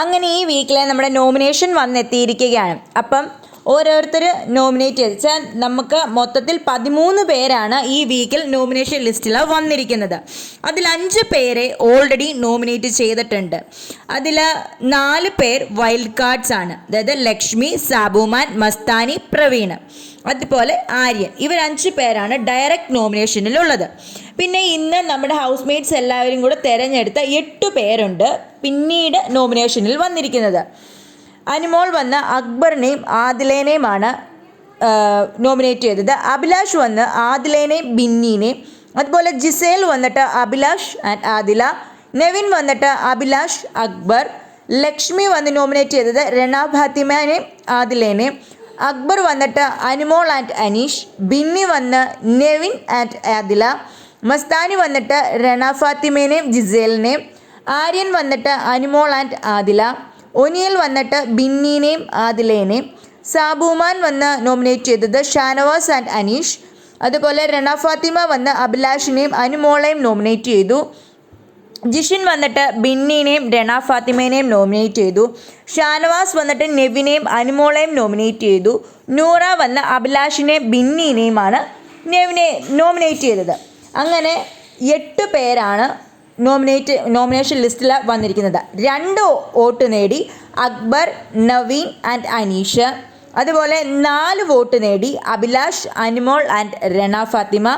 അങ്ങനെ ഈ വീക്കിലെ നമ്മുടെ നോമിനേഷൻ വന്നെത്തിയിരിക്കുകയാണ്. അപ്പം ഓരോരുത്തർ നോമിനേറ്റ് ചെയ്ത്. നമുക്ക് മൊത്തത്തിൽ പതിമൂന്ന് പേരാണ് ഈ വീക്കിൽ നോമിനേഷൻ ലിസ്റ്റിൽ വന്നിരിക്കുന്നത്. അതിൽ അഞ്ച് പേരെ ഓൾറെഡി നോമിനേറ്റ് ചെയ്തിട്ടുണ്ട്. അതിൽ നാല് പേർ വൈൽഡ് കാർഡ്സ് ആണ്. അതായത് ലക്ഷ്മി സാബുമാൻ മസ്താനി പ്രവീൺ. അതുപോലെ ആര്യൻ. ഇവർ അഞ്ച് പേരാണ് ഡയറക്റ്റ് നോമിനേഷനിലുള്ളത് പിന്നെ ഇന്ന് നമ്മുടെ ഹൗസ് മേറ്റ്സ് എല്ലാവരും കൂടെ തിരഞ്ഞെടുത്ത എട്ട് പേരുണ്ട് പിന്നീട് നോമിനേഷനിൽ വന്നിരിക്കുന്നത്. അനുമോൾ വന്ന് അക്ബറിനെയും ആദിലേനെയുമാണ് നോമിനേറ്റ് ചെയ്തത്. അഭിലാഷ് വന്ന് ആദിലേനെയും ബിന്നീനെയും. അതുപോലെ ജിസേൽ വന്നിട്ട് അഭിലാഷ് ആൻഡ് ആദില. നെവിൻ വന്നിട്ട് അഭിലാഷ് അക്ബർ. ലക്ഷ്മി വന്ന് നോമിനേറ്റ് ചെയ്തത് രണ ഫാത്തിമാനെയും ആദിലേനെയും. അക്ബർ വന്നിട്ട് അനിമോൾ ആൻഡ് അനീഷ്. ബിന്നി വന്ന് നെവിൻ ആൻഡ് ആദില. മസ്താനി വന്നിട്ട് രണ ഫാത്തിമേനെയും ജിസേലിനെയും. ആര്യൻ വന്നിട്ട് അനിമോൾ ആൻഡ് ആദില. ഒനിയൽ വന്നിട്ട് ബിന്നിനെയും ആദിലേനെയും സാബുമാൻ വന്ന് നോമിനേറ്റ് ചെയ്തത് ഷാനവാസ് ആൻഡ് അനീഷ്. അതുപോലെ രണ ഫാത്തിമ വന്ന് അഭിലാഷിനെയും അനുമോളെയും നോമിനേറ്റ് ചെയ്തു. ജിഷിൻ വന്നിട്ട് ബിന്നിനെയും രണ ഫാത്തിമേനെയും നോമിനേറ്റ് ചെയ്തു. ഷാനവാസ് വന്നിട്ട് നെവിനെയും അനുമോളെയും നോമിനേറ്റ് ചെയ്തു. നൂറ വന്ന് അഭിലാഷിനെയും ബിന്നീനെയുമാണ് നെവിനെ നോമിനേറ്റ് ചെയ്തത്. അങ്ങനെ എട്ട് പേരാണ് നോമിനേറ്റ് നോമിനേഷൻ ലിസ്റ്റിൽ വന്നിരിക്കുന്നത് രണ്ട് വോട്ട് നേടി അക്ബർ നവീൻ ആൻഡ് അനീഷ്. അതുപോലെ നാല് വോട്ട് നേടി അഭിലാഷ് അനുമോൾ ആൻഡ് രണ ഫാത്തിമ.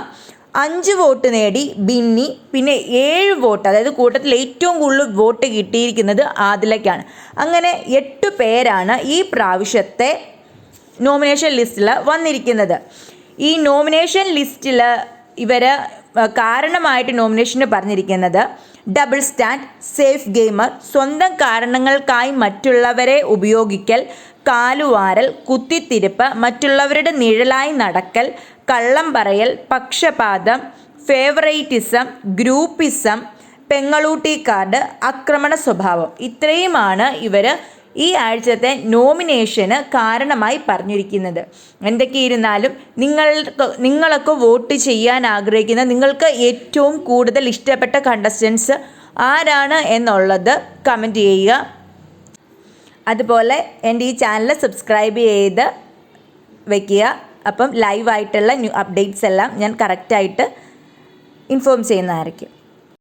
അഞ്ച് വോട്ട് നേടി ബിന്നി. പിന്നെ ഏഴ് വോട്ട് അതായത് കൂട്ടത്തിൽ ഏറ്റവും കൂടുതൽ വോട്ട് കിട്ടിയിരിക്കുന്നത് ആദിലയ്ക്കാണ്. അങ്ങനെ എട്ട് പേരാണ് ഈ പ്രാവശ്യത്തെ നോമിനേഷൻ ലിസ്റ്റിൽ വന്നിരിക്കുന്നത്. ഈ നോമിനേഷൻ ലിസ്റ്റിൽ ഇവർ കാരണമായിട്ട് നോമിനേഷന് പറഞ്ഞിരിക്കുന്നത് ഡബിൾ സ്റ്റാൻഡ് സേഫ് ഗെയിമർ സ്വന്തം കാരണങ്ങൾക്കായി മറ്റുള്ളവരെ ഉപയോഗിക്കൽ കാലുവാരൽ കുത്തിത്തിരിപ്പ് മറ്റുള്ളവരുടെ നിഴലായി നടക്കൽ കള്ളം പറയൽ പക്ഷപാതം ഫേവറേറ്റിസം ഗ്രൂപ്പിസം പെങ്ങളൂട്ടി കാർഡ് ആക്രമണ സ്വഭാവം. ഇത്രയുമാണ് ഇവർ ഈ ആഴ്ചത്തെ നോമിനേഷന് കാരണമായി പറഞ്ഞിരിക്കുന്നത്. എന്തൊക്കെയിരുന്നാലും നിങ്ങൾക്ക് നിങ്ങളൊക്കെ വോട്ട് ചെയ്യാൻ ആഗ്രഹിക്കുന്ന നിങ്ങൾക്ക് ഏറ്റവും കൂടുതൽ ഇഷ്ടപ്പെട്ട കണ്ടസ്റ്റൻസ് ആരാണ് എന്നുള്ളത് കമന്റ് ചെയ്യുക. അതുപോലെ എന്റെ ഈ ചാനൽ സബ്സ്ക്രൈബ് ചെയ്ത് വയ്ക്കുക അപ്പം ലൈവായിട്ടുള്ള ന്യൂ അപ്ഡേറ്റ്സ് എല്ലാം ഞാൻ കറക്റ്റായിട്ട് ഇൻഫോം ചെയ്യുന്നതായിരിക്കും.